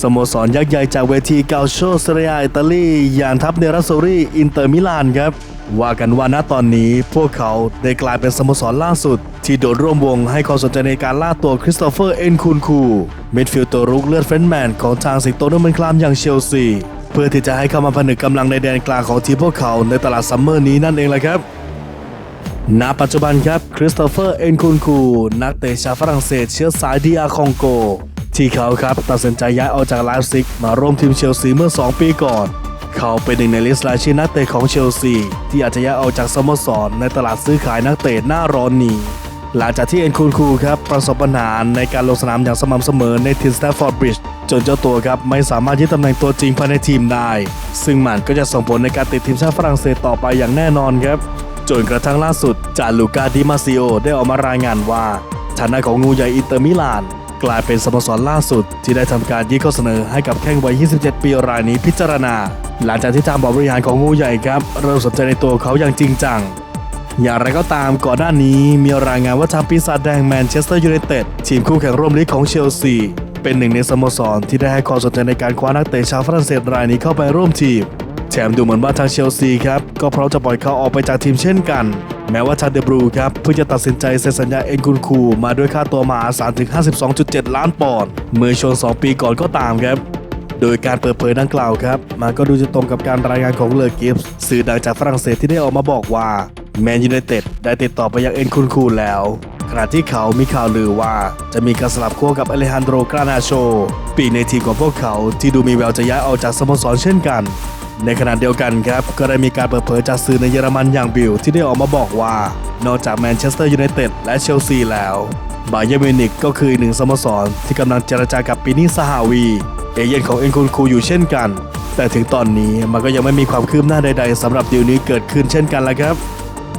สโมสรยักษ์ใหญ่จากเวทีเกาโชเซเรียอิตาลีอย่างทัพเนรัสโซรีอินเตอร์มิลานครับ ว่ากันว่าณตอนนี้พวกเขาได้กลายเป็นสโมสรล่าสุด ที่โดดร่วมวงให้ความสนใจในการล่าตัวคริสโตเฟอร์เอ็นคูนคูมิดฟิลด์ตัวรุกเลือดเฟรนแมนของทางสิงโตนมันคลามอย่างเชลซีเพื่อที่จะให้เข้ามาผนึกกำลังในแดนกลางของทีมพวกเขาในตลาดซัมเมอร์นี้นั่นเองแหละครับณปัจจุบันครับคริสโตเฟอร์เอ็นคุนคูนักเตะชาวฝรั่งเศสเชื้อสายดีอาคองโก ที่เขาครับตัดสินใจย้ายออกจากไลฟ์ซิกมาร่วมทีมเชลซีเมื่อ 2 ปีก่อน เขาเป็นหนึ่งในลิสต์รายชื่อนักเตะของเชลซี ที่อาจจะย้ายออกจากสโมสรในตลาดซื้อขายนักเตะหน้าร้อนนี้ หลังจากที่เอ็นคูนคูครับประสบปัญหาในการลงสนามอย่างสม่ำเสมอในทีมสแตฟฟอร์ดบริดจ์จนเจ้าตัวครับไม่สามารถยึดตำแหน่งตัวจริงภายในทีมได้ ซึ่งมันก็จะส่งผลในการติดทีมชาติฝรั่งเศสต่อไปอย่างแน่นอนครับจนกระทั่งล่าสุดจาลูกาดิมาซิโอได้ออกมารายงานว่าฐานะของงูใหญ่อินเตอร์มิลาน กลายเป็นสโมสรล่าสุด ที่ได้ทำการยื่นข้อเสนอให้กับแข้งวัย 27 ปีรายนี้พิจารณา หลังจากที่ทางบอร์ดบริหารของงูใหญ่ครับ เริ่มสนใจในตัวเขาอย่างจริงจัง อย่างไรก็ตามก่อนหน้านี้มีรายงานว่าทางปีศาจแดงแมนเชสเตอร์ยูไนเต็ดทีมคู่แข่งร่วมลีกของเชลซีเป็นหนึ่งในสโมสรที่ได้ให้ความสนใจในการคว้านักเตะชาวฝรั่งเศสรายนี้เข้าไปร่วมทีม แถมดูเหมือนว่าทางเชลซีครับ ก็พร้อมจะปล่อยเขาออกไปจากทีมเช่นกัน แม้ว่าทาเดบรูครับ เพิ่งจะตัดสินใจเซ็นสัญญาเอ็นกุนคู มาด้วยค่าตัวมหาศาลถึง 52.7 ล้านปอนด์เมื่อช่วง2 ปีก่อนก็ตามครับโดยการเปิดเผยดังกล่าวครับมันก็ดูจะตรงกับการรายงานของเลอกิฟส์สื่อดังจากฝรั่งเศสที่ได้ออกมาบอกว่าแมนยูไนเต็ดได้ติดต่อไปยังเอ็นคุนคูแล้ว ณะที่เขามีข่าวลือว่าจะมีการสลับขั้วกับอเลฮันโดกรานาโช ปีในทีมของพวกเขาที่ดูมีแววจะย้ายออกจากสโมสรเช่นกัน ในขณะเดียวกันครับ ก็ได้มีการเปิดเผยจากสื่อในเยอรมันอย่างบิลที่ได้ออกมาบอกว่า นอกจากแมนเชสเตอร์ยูไนเต็ดและเชลซีแล้วบาเยร์นมิวนิกก็คือหนึ่งสโมสรที่กำลังเจรจากับปินี่ซาฮาวี เอเย่นของเอ็นคุนคูอยู่เช่นกัน แต่ถึงตอนนี้มันก็ยังไม่มีความคืบหน้าใด ๆสำหรับดีลนี้เกิดขึ้นเช่นกันละครับ